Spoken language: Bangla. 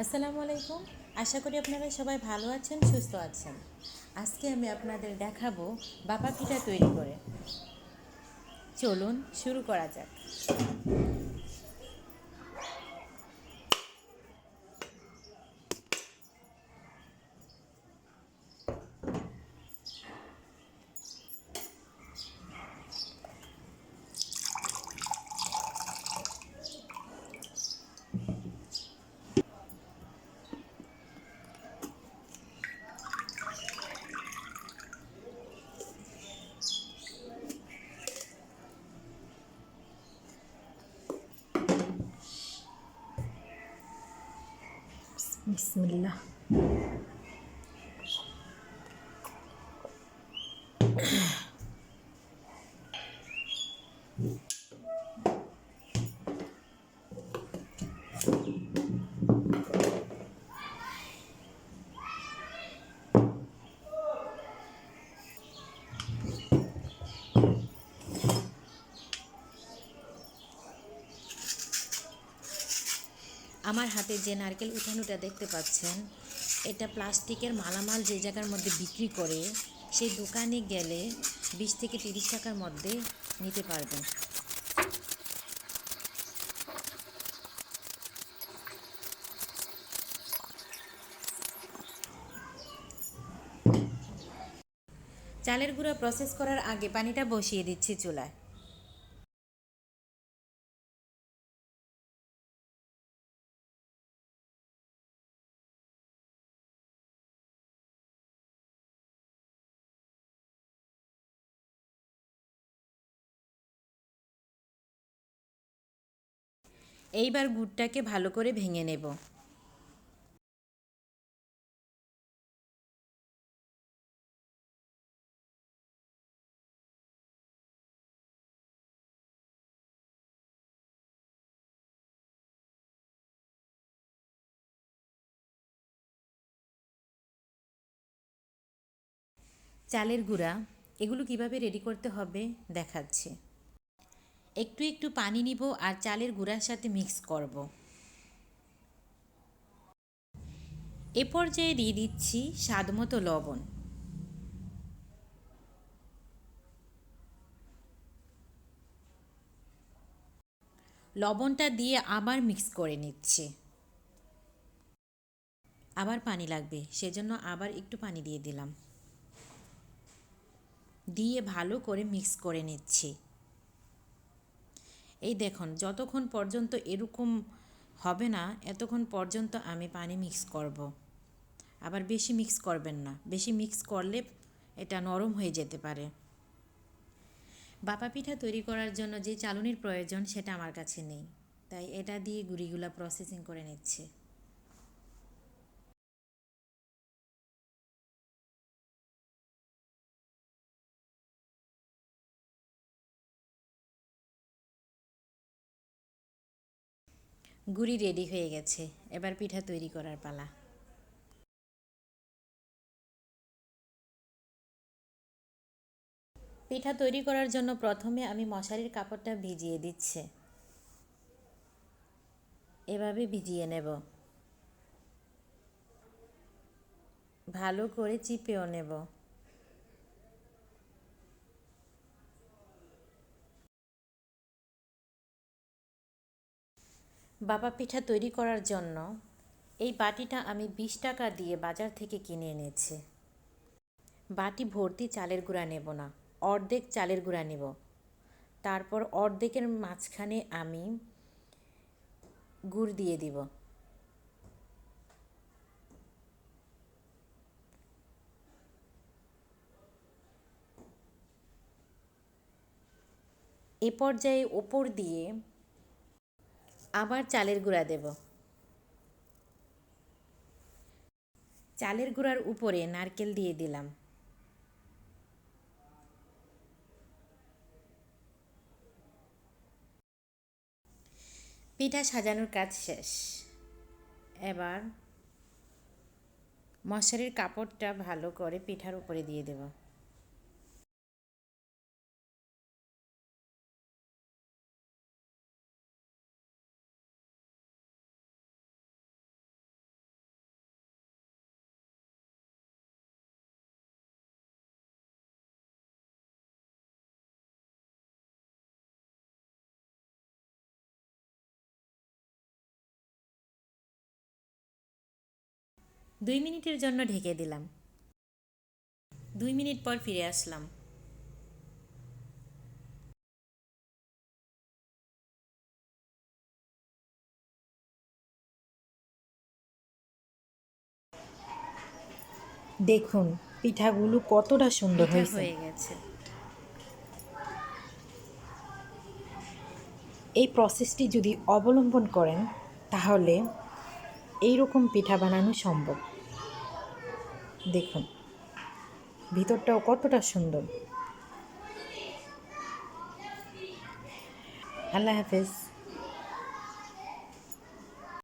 আসসালামু আলাইকুম। আশা করি আপনারা সবাই ভালো আছেন, সুস্থ আছেন। আজকে আমি আপনাদের দেখাবো বাপা পিঠা তৈরি করে। চলুন শুরু করা যাক। Bismillah. আমার হাতে যে নারকেল উঠানোটা দেখতে পাচ্ছেন, এটা প্লাস্টিকের মালামাল যে জায়গার মধ্যে বিক্রি করে, সেই দোকানে গেলে বিশ থেকে তিরিশ টাকার মধ্যে নিতে পারবেন। চালের গুঁড়া প্রসেস করার আগে পানিটা বসিয়ে দিচ্ছি চুলায়। এইবার গুড়টাকে ভালো করে ভেঙে নেব। চালের গুঁড়া এগুলো কীভাবে রেডি করতে হবে দেখাচ্ছি। একটু একটু পানি নিব আর চালের গুঁড়ার সাথে মিক্স করব। এ পর্যায়ে দিয়ে দিচ্ছি স্বাদ মতো লবণ। লবণটা দিয়ে আবার মিক্স করে নিচ্ছি। আবার পানি লাগবে, সেজন্য আবার একটু পানি দিয়ে দিলাম। দিয়ে ভালো করে মিক্স করে নিচ্ছি। এই দেখুন, যতক্ষণ পর্যন্ত এরকম হবে না, এতক্ষণ পর্যন্ত আমি পানি মিক্স করব। আবার বেশি মিক্স করবেন না। বেশি মিক্স করলে এটা নরম হয়ে যেতে পারে। বাপা পিঠা তৈরি করার জন্য যে চালনির প্রয়োজন সেটা আমার কাছে নেই। তাই এটা দিয়ে গুড়িগুলা প্রসেসিং করে নিচ্ছে। গুড়ি রেডি হয়ে গেছে। এবার পিঠা তৈরি করার পালা। পিঠা তৈরি করার জন্য প্রথমে আমি মশারির কাপড়টা ভিজিয়ে দিচ্ছে। এভাবে ভিজিয়ে নেব। ভালো করে চিপেও নেব। বাবা পিঠা তৈরি করার জন্য এই বাটিটা আমি বিশ টাকা দিয়ে বাজার থেকে কিনে এনেছি। বাটি ভর্তি চালের গুঁড়া নেব না, অর্ধেক চালের গুঁড়া নেব। তারপর অর্ধেকের মাঝখানে আমি গুড় দিয়ে দিব। এ পর্যায়ে ওপর দিয়ে আবার চালের গুঁড়া দেব। চালের গুঁড়ার উপরে নারকেল দিয়ে দিলাম। পিঠা সাজানোর কাজ শেষ। এবার মশারির কাপড়টা ভালো করে পিঠার উপরে দিয়ে দেবো। দুই মিনিটের জন্য ঢেকে দিলাম। দুই মিনিট পর ফিরে আসলাম। দেখুন পিঠাগুলো কতটা সুন্দর হয়ে গেছে। এই প্রসেসটি যদি অবলম্বন করেন তাহলে এই রকম পিঠা বানানো সম্ভব। দেখুন ভিতরটাও কতটা সুন্দর। আল্লাহ হাফেজ।